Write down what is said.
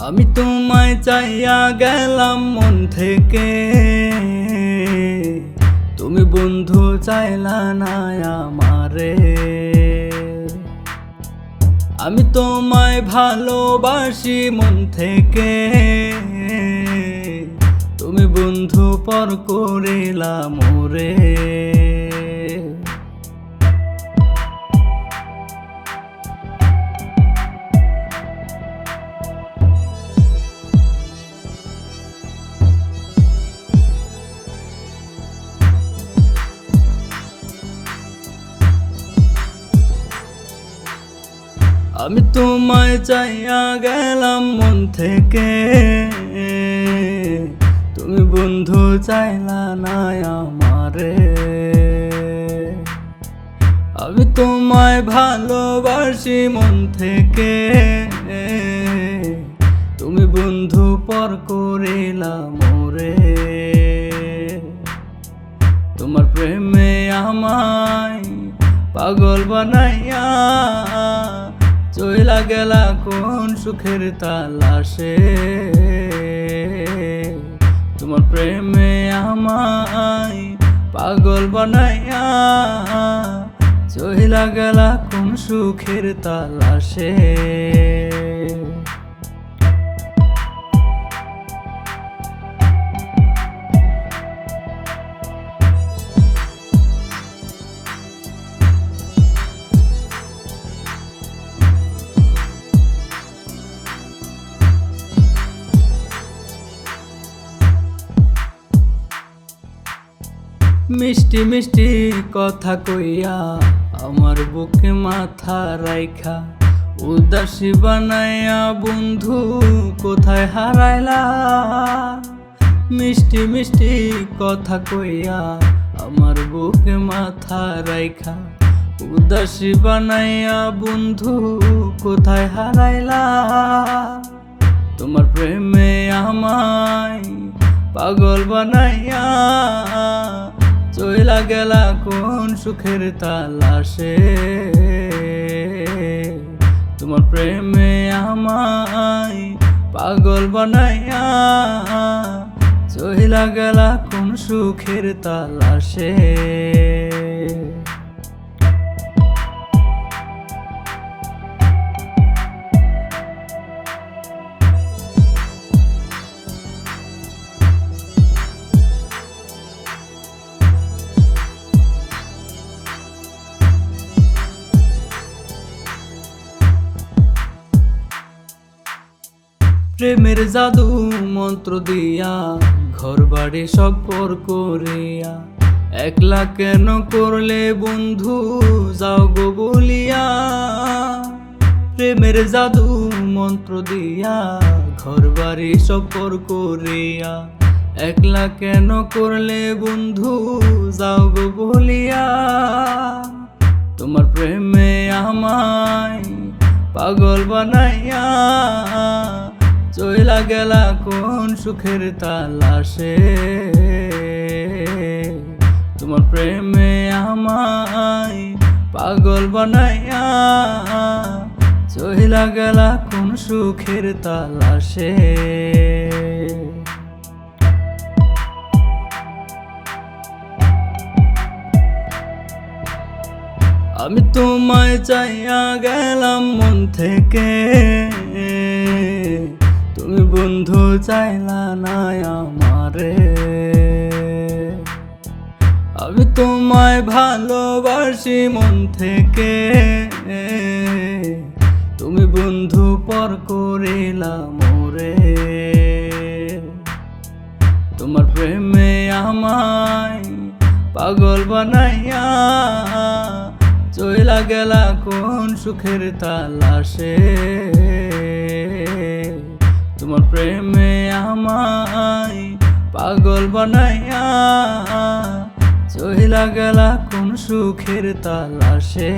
আমি তোমায় চাইয়া গেলাম মন থেকে। তুমি বন্ধু চাইলা না আমারে। আমি তোমায় ভালোবাসি মন থেকে। তুমি বন্ধু পর করিলাম মোরে। আমি তোমায় চাইয়া গেলাম মন থেকে। তুমি বন্ধু চাইলা না আমারে। আমি তোমায় ভালোবাসি মন থেকে। তুমি বন্ধু পর করিলা মোরে। তোমার প্রেমে আমায় পাগল বানাইয়া গেলা কোন সুখের তালাশে? তোমার প্রেমে আমায় পাগল বানাইয়া চহিলা গেলা কোন সুখের তালাশে? মিষ্টি মিষ্টি কথা কইয়া আমার বুকে মাথা রাইখা। উদাসী বানাইয়া বন্ধু কোথায় হারাইলা? মিষ্টি মিষ্টি কথা কইয়া আমার বুকে মাথা রাইখা। উদাসী বানাইয়া বন্ধু কোথায় হারাইলা? তোমার প্রেমে আমায় পাগল বানাইয়া চইলা গেলা কোন সুখের তালাশে। তোমার প্রেমে আমায় পাগল বানাইয়া চইলা গেলা কোন সুখের তালাশে। প্রেমের জাদু মন্ত্র দিয়া ঘর বাড়ি সব করিয়া। একলা কেন করলে বন্ধু, যাও গো বলিয়া। প্রেমের জাদু মন্ত্র দিয়া ঘর বাড়ি সব করিয়া। একলা কেন করলে বন্ধু, যাও গো বলিয়া। তোমার প্রেমে আমায় পাগল বানাইয়া চইলা গেলা কোন সুখের তালাশে? তোমার প্রেমে আমায় পাগল বানাইয়া চইলা গেলা কোন সুখের তালাশে? আমি তোমায় চাইয়া গেলাম মন থেকে। বন্ধু চাইলা না আমারে। আমি তোমায় ভালোবাসি মন থেকে। তুমি বন্ধু পর করিলা মোরে। তোমার প্রেমে আমায় পাগল বানাইয়া চইলা গেলা কোন সুখের তালাশে। তোমার প্রেমে আমায় পাগল বানাইয়া চহিলা গেলা কোন সুখের তালাশে?